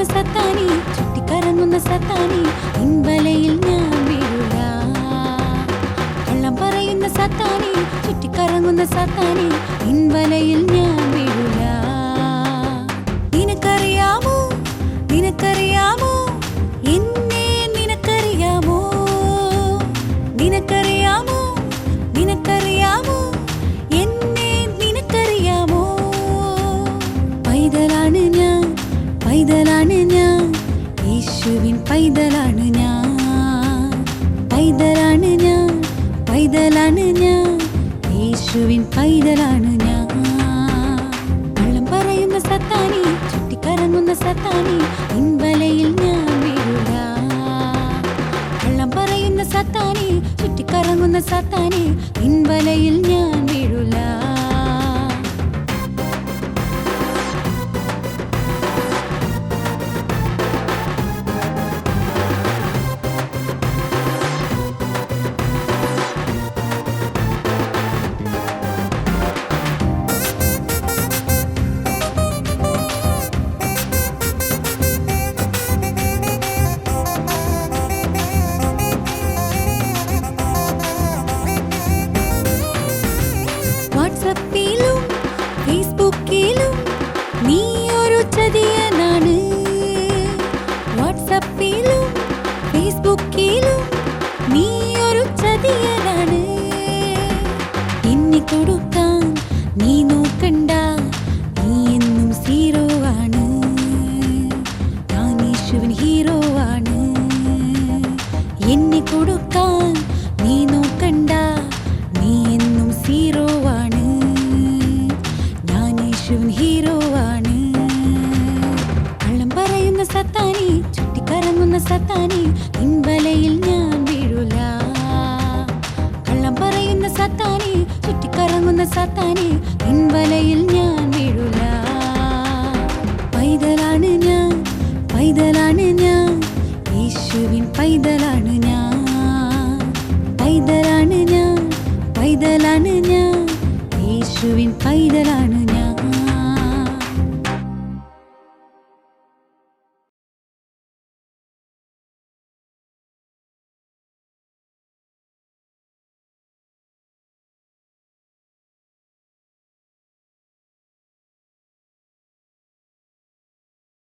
പറയുന്ന സത്താനി ചുറ്റിക്കറങ്ങുന്ന സത്താനി ഇൻവലയിൽ ഞാൻ വീഴുക. കള്ളം പറയുന്ന സത്താനി ചുറ്റിക്കറങ്ങുന്ന സത്താനി ഇൻവലയിൽ ഞാൻ വീഴുക. നിനക്കറിയാമോ? നിനക്കറിയാമോ? എന്നെ നിനക്കറിയാമോ? നിനക്കറിയാമോ പൈതലാണ് ഞാൻ. യേശുവിൻ പൈതലാണ് ഞാൻ. കള്ളം പറയുന്ന സത്താനി ചുറ്റിക്കറങ്ങുന്ന സത്താനി ഇൻവലയിൽ ഞാൻ വീഴുക കള്ളം പറയുന്ന സത്താനി ചുറ്റിക്കറങ്ങുന്ന സത്താനി ഇൻവലയിൽ ഞാൻ വീഴുക ചതിയനാണ് എന്നെ കൊടുക്കാൻ നീ നോക്കണ്ട. നീ എന്നും സീറോ ആണ്. ഞാൻ യേശുവിൻ ഹീറോ ആണ്. എന്നെ കൊടുക്കാൻ നീ നോക്കണ്ട. നീ എന്നും സീറോ ആണ്. ഞാൻ യേശുവിൻ ഹീറോ ആണ്. കള്ളം പറയുന്ന സത്താനി ചുറ്റിക്കറങ്ങുന്ന സത്താനി ഇൻവലയിൽ ഞാൻ പറയുന്ന സത്താനെ ചുറ്റിക്കറങ്ങുന്ന സത്താനെ പിൻവലയിൽ ഞാൻ വീഴുന്ന. പൈതലാണ് ഞാൻ പൈതലാണ് ഞാൻ യേശുവിൻ പൈതലാണ് ഞാൻ. പൈതലാണ് ഞാൻ പൈതലാണ് ഞാൻ യേശുവിൻ പൈതലാണ്